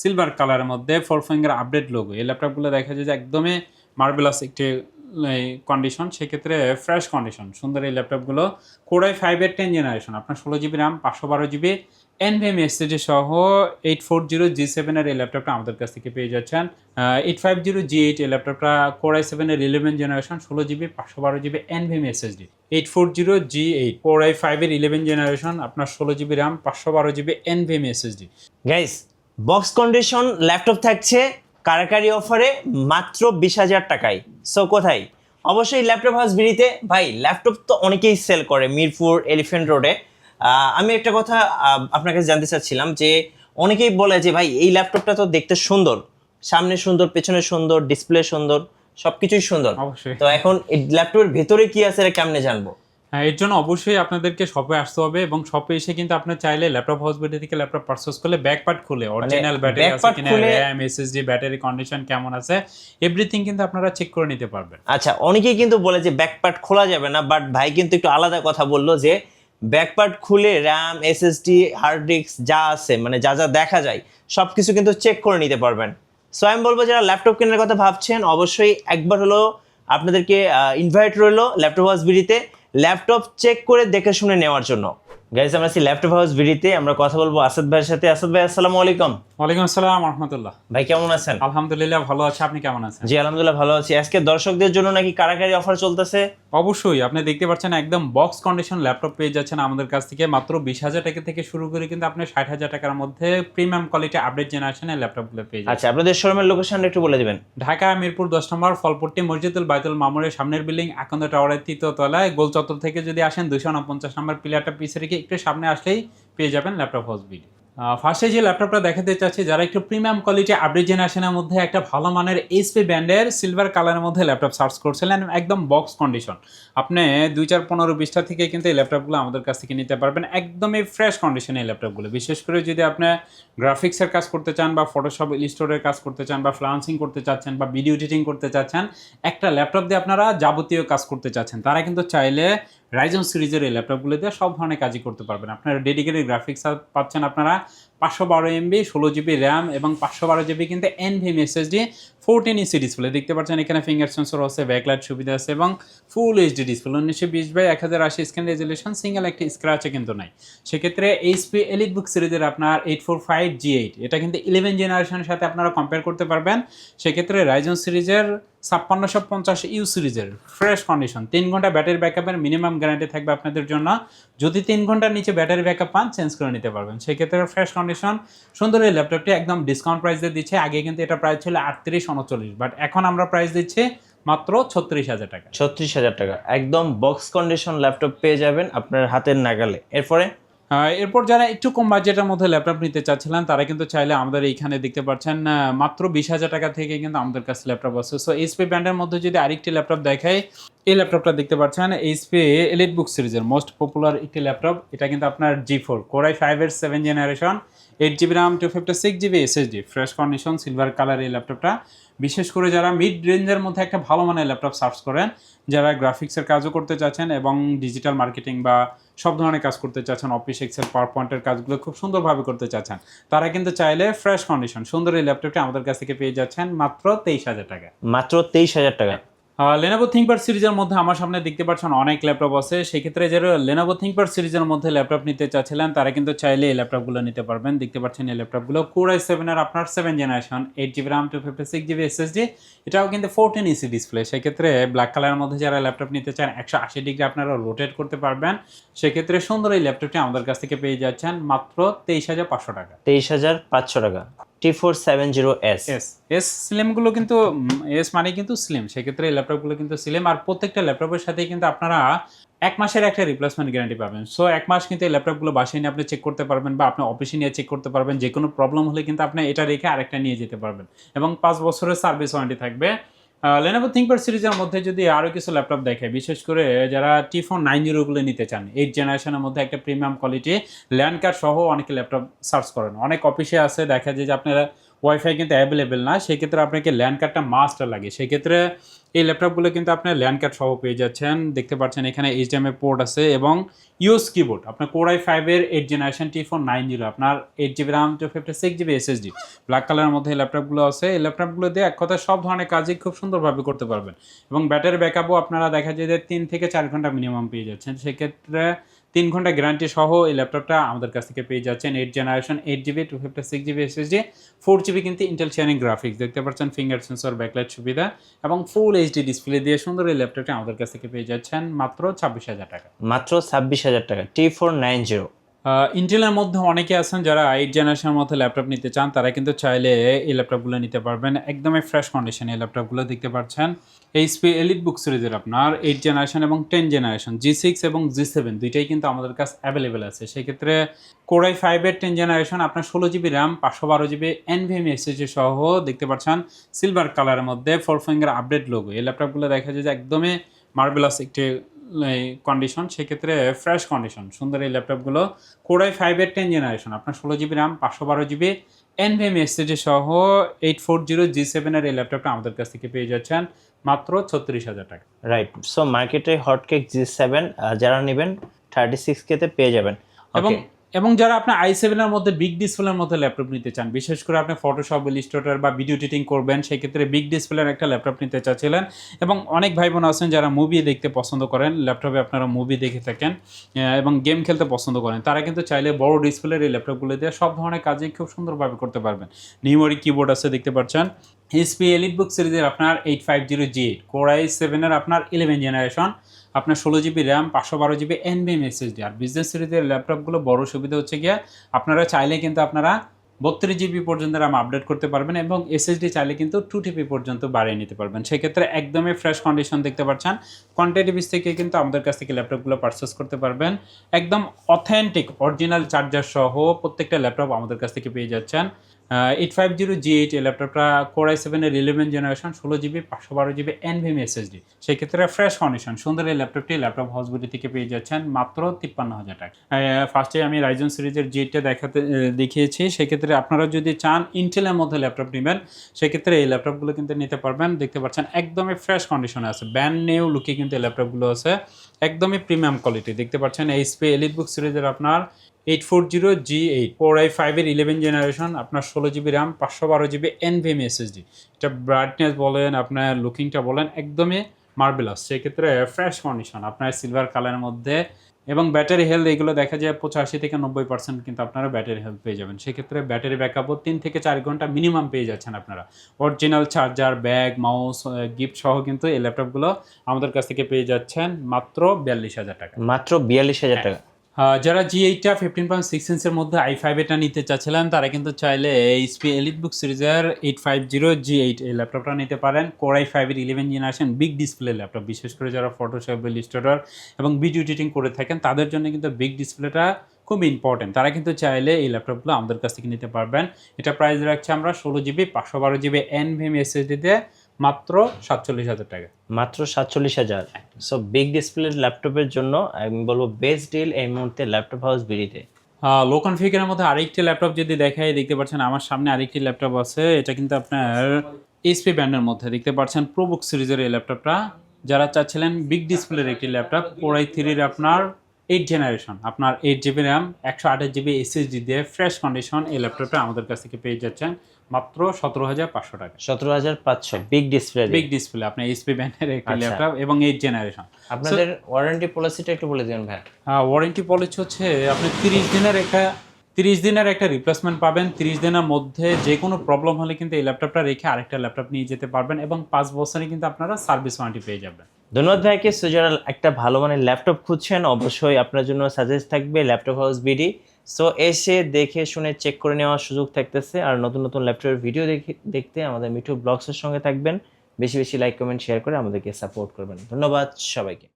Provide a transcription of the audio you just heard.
Silver কালারের মধ্যে four finger update logo এই ল্যাপটপগুলো দেখা যায় যে একদমই মার্বেলাস একটি কন্ডিশন সেক্ষেত্রে ফ্রেশ কন্ডিশন সুন্দর এই ল্যাপটপগুলো কোড়াই ফাইভের টেন জেনারেশন আপনার ষোলো জিবি র্যাম পাঁচশো বারো জিবি এনভিএম এসএসডি সহ এইট ফোর জিরো জি সেভেনের এই ল্যাপটপটা আমাদের কাছ থেকে পেয়ে যাচ্ছেন। Eight five zero G eight এই ল্যাপটপটা কোড়াই সেভেনের ইলেভেন জেনারেশন ষোলো জিবি পাঁচশো বারো GB NVMe SSD eight four zero G eight কোড়াই ফাইভের ইলেভেন জেনারেশন আপনার ষোলো জিবি র্যাম পাঁচশো বারো GB NVMe SSD guys box condition laptop থাকছে কারাকারি অফারে মাত্র বিশ হাজার টাকায়। সো কোথায়? অবশ্যই ল্যাপটপ হাউস বিড়িতে। ভাই ল্যাপটপ তো অনেকেই সেল করে মিরপুর এলিফেন্ট রোডে আমি একটা কথা আপনার কাছে জানতে চাচ্ছিলাম যে অনেকেই বলে যে ভাই এই ল্যাপটপটা তো দেখতে সুন্দর। সামনে সুন্দর পেছনে সুন্দর ডিসপ্লে সুন্দর সবকিছুই সুন্দর। তো এখন এই ল্যাপটপের ভেতরে কি আছে এটা কেমনে জানব? এর জন্য অবশ্যই আপনাদেরকে শপে আসতে হবে এবং শপে এসে কিন্তু আপনি চাইলে ল্যাপটপ হসপিটাল থেকে ল্যাপটপ পারচেস করলে ব্যাক পার্ট খুলে অরিজিনাল ব্যাটারি back আছে কিনা ব্যাটারি কন্ডিশন কেমন আছে এভরিথিং কিন্তু আপনারা চেক করে নিতে পারবেন। আচ্ছা অনেকেই কিন্তু বলে যে ব্যাক পার্ট খোলা যাবে না বাট ভাই কিন্তু একটু আলাদা কথা বলল যে ব্যাক পার্ট খুলে র্যাম এসএসডি হার্ড ডিস্ক যা আছে মানে যা যা দেখা যায় সব কিছু কিন্তু চেক করে নিতে পারবেন। সো আমি বলব যারা ল্যাপটপ কেনার কথা ভাবছেন অবশ্যই একবার হলো আপনাদেরকে ইনভাইট রইল ল্যাপটপ হাউস বিড়িতে ল্যাপটপ চেক করে দেখে শুনে নেওয়ার জন্য। গাইজ আমরা আছি ল্যাপটপ হাউস বিড়িতে আমরা কথা বলব আসাদ ভাইয়ের সাথে। আসাদ ভাই আসসালামু আলাইকুম। ওয়ালাইকুম আসসালাম রহমতুল্লাহ। ভাই কেমন আছেন? আলহামদুলিল্লাহ ভালো আছে। আপনি কেমন আছেন? জি আলহামদুলিল্লাহ ভালো আছি। আজকে দর্শকদের জন্য নাকি কারাকারি অফার চলতেছে? অবশ্যই আপনি দেখতে পাচ্ছেন একদম বক্স কন্ডিশন ল্যাপটপ পেয়ে যাচ্ছেন আমাদের কাছ থেকে। মাত্র বিশ হাজার টাকা থেকে শুরু করে কিন্তু আপনি ষাট হাজার টাকার মধ্যে প্রিমিয়াম কোয়ালিটি আপডেট জেনারেশনের ল্যাপটপগুলো পেয়ে যাচ্ছেন। আচ্ছা আপনাদের শোরুমের লোকেশনটা একটু বলে দেবেন। ঢাকা মিরপুর দশ নম্বর ফলপট্টি মসজিদুল বাইতুল মামুরের সামনের বিল্ডিং আকন্দ টাওয়ারের তৃতীয় তলায় গোল চত্বর থেকে যদি আসেন দুশো উনপঞ্চাশ নম্বর পিলারটা পিছে রেখে একটু সামনে আসলেই পেয়ে যাবেন ল্যাপটপ বিডি। ফার্স্টে যে ল্যাপটপটা দেখাতে চাচ্ছি, যারা একটু প্রিমিয়াম কোয়ালিটি আপডেট জেনারেশনের মধ্যে একটা ভালো মানের এইচপি ব্র্যান্ডের সিলভার কালারের মধ্যে ল্যাপটপ সার্চ করছিলেন, একদম বক্স কন্ডিশন আপনি দুই চার পনেরো বিশটা থেকে কিন্তু এই ল্যাপটপগুলো আমাদের কাছ থেকে নিতে পারবেন, একদমই ফ্রেশ কন্ডিশনে এই ল্যাপটপগুলো। বিশেষ করে যদি আপনি গ্রাফিক্সের কাজ করতে চান বা ফটোশপ ইলিস্টোরের কাজ করতে চান বা ফ্লান্সিং করতে চাচ্ছেন বা ভিডিও এডিটিং করতে চাচ্ছেন, একটা ল্যাপটপ দিয়ে আপনারা যাবতীয় কাজ করতে চাচ্ছেন, তারা কিন্তু চাইলে রাইজন সিরিজের এই ল্যাপটপগুলো দিয়ে সব ধরনের কাজই করতে পারবেন। আপনারা ডেডিকেটেড গ্রাফিক্স পাচ্ছেন আপনারা। পাঁচশো বারো এমবি ষোলো জিবি র্যাম এবং পাঁচশো বারো জিবি কিন্তু এনভিএম এসএসডি ফোরটিন ইসি ডিসপ্লে দেখতে পাচ্ছেন এখানে ফিঙ্গার সেন্সর আছে ব্যাকলাইট সুবিধা আছে এবং ফুল এইচডি ডিসপ্লে উনিশশো বিশ বাই এক হাজার আশি স্ক্যান রেজুলেশন সিঙ্গেল একটি স্ক্র্যাচে কিন্তু নাই। সেক্ষেত্রে এইচপি এলিট বুক সিরিজের আপনার eight four five G eight এটা কিন্তু ইলেভেন জেনারেশনের সাথে আপনারা কম্পেয়ার করতে পারবেন। সেক্ষেত্রে রাইজন সিরিজের ছাপ্পান্নশো পঞ্চাশ ইউ সিরিজের ফ্রেশ কন্ডিশন। তিন ঘণ্টা ব্যাটারি ব্যাকআপের মিনিমাম গ্যারান্টি থাকবে আপনাদের জন্য। যদি তিন ঘণ্টার নিচে ব্যাটারি ব্যাকআপ পান, চেঞ্জ করে নিতে পারবেন। সেক্ষেত্রে ফ্রেশ কন্ডিশন। সুন্দর এই ল্যাপটপটি একদম ডিসকাউন্ট প্রাইস দিচ্ছে। আগে কিন্তু এটা প্রাইস ছিল আটত্রিশ, উনচল্লিশ। বাট এখন আমরা প্রাইস দিচ্ছি মাত্র ছত্রিশ হাজার টাকা। ছত্রিশ হাজার টাকা। একদম বক্স কন্ডিশন ল্যাপটপ পেয়ে যাবেন আপনার হাতের নাগালে। এরপরে এরপর যারা একটু কম বাজেটের মধ্যে ল্যাপটপ নিতে চাচ্ছিলেন, তারা কিন্তু চাইলে আমাদের এইখানে দেখতে পাচ্ছেন মাত্র বিশ হাজার টাকা থেকে কিন্তু আমাদের কাছে ল্যাপটপ আছে। সো এইচপি ব্র্যান্ডের মধ্যে যদি আরেকটি ল্যাপটপ দেখাই, এই ল্যাপটপটা দেখতে পাচ্ছেন এইচপি এলিট বুক সিরিজের মোস্ট পপুলার একটি ল্যাপটপ। এটা কিন্তু আপনার জি ফোর কোরাই ফাইভের seven generation eight GB RAM two fifty six GB SSD fresh condition silver colour এই ল্যাপটপটা বিশেষ করে যারা মিড রেঞ্জের মধ্যে একটা ভালো মানের ল্যাপটপ সার্চ করেন, যারা গ্রাফিক্সের কাজও করতে চাচ্ছেন এবং ডিজিটাল মার্কেটিং বা সব ধরনের কাজ করতে চাচ্ছেন অফিস এক্সেল পাওয়ার পয়েন্টের কাজগুলো খুব সুন্দরভাবে করতে চাচ্ছেন, তারা কিন্তু চাইলে ফ্রেশ কন্ডিশন সুন্দর এই ল্যাপটপটি আমাদের কাছ থেকে পেয়ে যাচ্ছেন মাত্র তেইশ হাজার টাকা। মাত্র তেইশ হাজার টাকা। লেনোভো থিঙ্কপ্যাড সিরিজের মধ্যে আমার সামনে দেখতে পাচ্ছেন অনেক ল্যাপটপ আছে। সেক্ষেত্রে যারা লেনোভো থিঙ্কপ্যাড সিরিজের মধ্যে ল্যাপটপ নিতে চাচ্ছিলেন, তারা কিন্তু চাইলে এই ল্যাপটপগুলো নিতে পারবেন। দেখতে পাচ্ছেন এই ল্যাপটপগুলো কোরাই সেভেনের আপনার seven generation eight GB RAM two fifty six GB SSD এটাও কিন্তু ফোরটিন ইসি ডিসপ্লে সেক্ষেত্রে ব্ল্যাক কালারের মধ্যে যারা ল্যাপটপ নিতে চান, একশো আশি ডিগ্রি আপনারা রোটেট করতে পারবেন। সেক্ষেত্রে সুন্দর এই ল্যাপটপটি আমাদের কাছ থেকে পেয়ে যাচ্ছেন মাত্র তেইশ হাজার পাঁচশো টাকা। তেইশ হাজার পাঁচশো টাকা। T four seven zero S কিন্তু এস মানে কিন্তু স্লিম সেক্ষেত্রে এই ল্যাপটপগুলো কিন্তু স্লিম আর প্রত্যেকটা ল্যাপটপের সাথেই কিন্তু আপনারা এক মাসের একটা রিপ্লেসমেন্ট গ্যারান্টি পাবেন। সো এক মাস কিন্তু এই ল্যাপটপগুলো বাসায় নিয়ে আপনি চেক করতে পারবেন বা আপনি অফিসে নিয়ে চেক করতে পারবেন। যে কোনো প্রবলেম হলে কিন্তু আপনি এটা রেখে আরেকটা নিয়ে যেতে পারবেন। এবং পাঁচ বছরের সার্ভিস ওয়ারেন্টি থাকবে। লেনোভো থিঙ্কপ্যাড সিরিজের মধ্যে যদি আরও কিছু ল্যাপটপ দেখে, বিশেষ করে যারা টি ফোন নাইন জিরোগুলো নিতে চান এইট জেনারেশনের মধ্যে একটা প্রিমিয়াম কোয়ালিটি ল্যান্ড কার্ড সহ অনেকে ল্যাপটপ সার্চ করেন। অনেক অফিসে আছে, দেখা যায় যে আপনারা ওয়াইফাই কিন্তু অ্যাভেলেবেল না, সেক্ষেত্রে আপনাকে ল্যান্ড কার্ডটা মাস্ট লাগে। সেক্ষেত্রে এই ল্যাপটপগুলো কিন্তু আপনার ল্যান্ড কার্ড সহ পেয়ে যাচ্ছেন। দেখতে পাচ্ছেন এখানে এইচডিএমআই পোর্ট আছে এবং ইউএস কিবোর্ড আপনার কোরাই ফাইভের eight generation T four nine zero আপনার eight GB RAM two fifty six GB SSD black কালারের মধ্যে এই ল্যাপটপগুলো আছে। এই ল্যাপটপগুলো দিয়ে এক কথায় সব ধরনের কাজই খুব সুন্দরভাবে করতে পারবেন। এবং ব্যাটারি ব্যাকআপও আপনারা দেখা যায় যে তিন থেকে চার ঘণ্টা মিনিমাম পেয়ে যাচ্ছেন। সেক্ষেত্রে তিন ঘণ্টা গ্যারান্টি সহ এই ল্যাপটপটা আমাদের কাছ থেকে পেয়ে যাচ্ছেন eight generation eight GB two fifty six GB SSD four GB কিন্তু ইন্টেল শেয়ারিং গ্রাফিক্স দেখতে পাচ্ছেন ফিঙ্গার সেন্সর ব্যাকলাইট সুবিধা এবং ফুল এইচডি ডিসপ্লে দিয়ে সুন্দর এই ল্যাপটপটা আমাদের কাছ থেকে পেয়ে যাচ্ছেন মাত্র ছাব্বিশ হাজার টাকা। মাত্র ছাব্বিশ হাজার টাকা টি ফোর নাইন জিরো ইন্টেলের মধ্যে অনেকে আছেন যারা এইট জেনারেশনের মধ্যে ল্যাপটপ নিতে চান, তারা কিন্তু চাইলে এই ল্যাপটপগুলো নিতে পারবেন। একদমই ফ্রেশ কন্ডিশনে এই ল্যাপটপগুলো দেখতে পাচ্ছেন। এইচপি এলিট বুক সিরিজের আপনার এইট জেনারেশন এবং টেন জেনারেশন জি সিক্স এবং জি সেভেন দুইটাই কিন্তু আমাদের কাছে অ্যাভেলেবেল আছে। সেক্ষেত্রে কোরাই ফাইভের টেন জেনারেশন আপনার ষোলো জিবি র্যাম পাঁচশো বারো জিবি এনভিএম এসএসডি সহ দেখতে পাচ্ছেন। সিলভার কালারের মধ্যে ফোর ফিঙ্গার আপডেট লোগো এই ল্যাপটপগুলো দেখা যায় যে একদমই মার্বেলাস একটি কন্ডিশন সেক্ষেত্রে ফ্রেশ কন্ডিশন সুন্দর এই ল্যাপটপগুলো ফাইভ ফাইভের টেন জেনারেশন আপনার ষোলো জিবি র্যাম পাঁচশো বারো জিবি এনভিএম এসএসডি সহ এইট ফোর জিরো জি সেভেনের এই ল্যাপটপটা আমাদের কাছ থেকে পেয়ে যাচ্ছেন মাত্র ছত্রিশ হাজার টাকা। রাইট সো মার্কেটে হটকেক জি সেভেন যারা নেবেন থার্টি সিক্স কেতে পেয়ে যাবেন। এবং. এবং যারা আপনার আই সেভেনের মধ্যে বিগ ডিসপ্লের মধ্যে ল্যাপটপ নিতে চান, বিশেষ করে আপনি ফটোশপ ইলিস্ট্রেটর বা ভিডিও এডিটিং করবেন, সেক্ষেত্রে বিগ ডিসপ্লের একটা ল্যাপটপ নিতে চাচ্ছিলেন এবং অনেক ভাই বোন আছেন যারা মুভি দেখতে পছন্দ করেন ল্যাপটপে আপনারা মুভি দেখে থাকেন এবং গেম খেলতে পছন্দ করেন। তারা কিন্তু চাইলে বড় ডিসপ্লের এই ল্যাপটপগুলো দিয়ে সব ধরনের কাজই খুব সুন্দরভাবে করতে পারবেন। নিউমারি কিবোর্ড আছে, দেখতে পাচ্ছেন। এইচপি এলিট বুক সিরিজের আপনার eight five zero G eight core i সেভেনের আপনার ইলেভেন জেনারেশন আপনার ষোলো জিবি র্যাম পাঁচশো বারো জিবি এনবিএম এসএসডি আর বিজনেস সিরিজের ল্যাপটপগুলো বড় সুবিধা হচ্ছে গিয়ে আপনারা চাইলে কিন্তু আপনারা বত্রিশ জিবি পর্যন্ত র্যাম আপডেট করতে পারবেন এবং এসএসডি চাইলে কিন্তু টু টিপি পর্যন্ত বাড়িয়ে নিতে পারবেন। সেক্ষেত্রে একদমই ফ্রেশ কন্ডিশন দেখতে পাচ্ছেন। কোয়ান্টিটিভিস থেকে কিন্তু আমাদের কাছ থেকে ল্যাপটপগুলো পারচেস করতে পারবেন। একদম অথেন্টিক অরিজিনাল চার্জার সহ প্রত্যেকটা ল্যাপটপ আমাদের কাছ থেকে পেয়ে যাচ্ছেন। Eight five zero G eight এই ল্যাপটপটা কোরাই সেভেনের ইলেভেন জেনারেশন ষোলো জিবি পাঁচশো বারো জিবি এনভিএম এসএসডি সেক্ষেত্রে ফ্রেশ কন্ডিশন সুন্দর এই ল্যাপটপটি ল্যাপটপ হাউসবিটি থেকে পেয়ে যাচ্ছেন মাত্র তিপ্পান্ন হাজার টাকা। ফার্স্টে আমি রাইজন সিরিজের জি এইটটা দেখাতে দেখিয়েছি। সেক্ষেত্রে আপনারা যদি চান ইন্টেলের মধ্যে ল্যাপটপ নেবেন, সেক্ষেত্রে এই ল্যাপটপগুলো কিন্তু নিতে পারবেন। দেখতে পাচ্ছেন একদমই ফ্রেশ কন্ডিশনে আছে। ব্যান্ড নিউ লুকে কিন্তু এই ল্যাপটপগুলো আছে। একদমই প্রিমিয়াম কোয়ালিটি দেখতে পাচ্ছেন এইচপি এলিট বুক সিরিজের আপনার eight four zero G eight four I ফাইভের ইলেভেন জেনারেশন আপনার ষোলো জিবি র্যাম পাঁচশো বারো জিবি এনভিএম এসএসডি এটা ব্রাইটনেস বলেন, আপনার লুকিংটা বলেন, একদমই মার্বেলাস সেক্ষেত্রে ফ্রেশ কন্ডিশন আপনার সিলভার কালারের মধ্যে। এবং ব্যাটারি হেলথ এগুলো দেখা যায় পঁচাশি থেকে নব্বই পার্সেন্ট কিন্তু আপনারা ব্যাটারি হেলথ পেয়ে যাবেন। সেক্ষেত্রে ব্যাটারি ব্যাকআপও তিন থেকে চার ঘণ্টা মিনিমাম পেয়ে যাচ্ছেন আপনারা। Original charger bag mouse gift সহ কিন্তু এই ল্যাপটপগুলো আমাদের কাছ থেকে পেয়ে যাচ্ছেন মাত্র বিয়াল্লিশ হাজার টাকা। মাত্র বিয়াল্লিশ হাজার টাকা। যারা জি এইটটা ফিফটিন পয়েন্ট সিক্স ইঞ্চের মধ্যে আই ফাইভ এটা নিতে চাচ্ছিলেন, তারা কিন্তু চাইলে এইচপি এলিট বুক সিরিজের eight five zero G eight এই ল্যাপটপটা নিতে পারেন। কোর আই ফাইভের eleven generation big display laptop বিশেষ করে যারা ফটোশপ ইলিস্ট্রেটর এবং ভিডিও এডিটিং করে থাকেন, তাদের জন্য কিন্তু বিগ ডিসপ্লেটা খুব ইম্পর্টেন্ট তারা কিন্তু চাইলে এই ল্যাপটপগুলো আমাদের কাছ থেকে নিতে পারবেন। এটা প্রাইস রাখছি আমরা ষোলো জিবি পাঁচশো বারো জিবি এন এনভিএম এসএসডিতে মাত্র সাতচল্লিশ হাজার টাকা। মাত্র সাতচল্লিশ হাজার। সো বিগ ডিসপ্লের ল্যাপটপের জন্য আমি বলব বেস্ট ডিল এই মুহূর্তে ল্যাপটপ হাউস বিডিতে লো কনফিগারের মধ্যে আরেকটি ল্যাপটপ যদি দেখাই দেখতে পাচ্ছেন আমার সামনে আরেকটি ল্যাপটপ আছে। এটা কিন্তু আপনার এসপি ব্যান্ডের মধ্যে। দেখতে পাচ্ছেন প্রোবুক সিরিজের এই ল্যাপটপটা যারা চাচ্ছিলেন বিগ ডিসপ্লের একটি ল্যাপটপ কোরাই থ্রির আপনার এইট জেনারেশন আপনার এইট জিবি র্যাম একশো আঠাশ জিবি এসএসডি দিয়ে ফ্রেশ কন্ডিশন এই ল্যাপটপটা আমাদের কাছ থেকে পেয়ে যাচ্ছেন মাত্র সতেরো হাজার পাঁচশো টাকা। সতেরো হাজার পাঁচশো বিগ ডিসপ্লে বিগ ডিসপ্লে আপনার এইচপি ব্র্যান্ডের একটি আচ্ছা। ল্যাপটপ এবং এইট জেনারেশন আপনাদের ওয়ারেন্টি পলিসিটা একটু বলে দিবেন ভাই। হ্যাঁ ওয়ারেন্টি পলিসি হচ্ছে আপনি তিরিশ দিনের একটা তিরিশ দিনের একটা রিপ্লেসমেন্ট পাবেন। তিরিশ দিনের মধ্যে যে কোনো প্রবলেম হলে কিন্তু এই ল্যাপটপটা রেখে আরেকটা ল্যাপটপ নিয়ে যেতে পারবেন এবং পাঁচ বছরে কিন্তু আপনারা সার্ভিস ওয়ারেন্টি পেয়ে যাবেন। ধন্যবাদ ভাইকে। সো যারা একটা ভালো মানের ল্যাপটপ খুঁজছেন, অবশ্যই আপনার জন্য সাজেস্ট থাকবে ল্যাপটপ হাউস বিডি সো এসে দেখে শুনে চেক করে নেওয়ার সুযোগ থাকতেছে। আর নতুন নতুন ল্যাপটপের ভিডিও দেখে, দেখতে আমাদের মিঠু ব্লগসের সঙ্গে থাকবেন। বেশি বেশি লাইক কমেন্ট শেয়ার করে আমাদেরকে সাপোর্ট করবেন। ধন্যবাদ সবাইকে।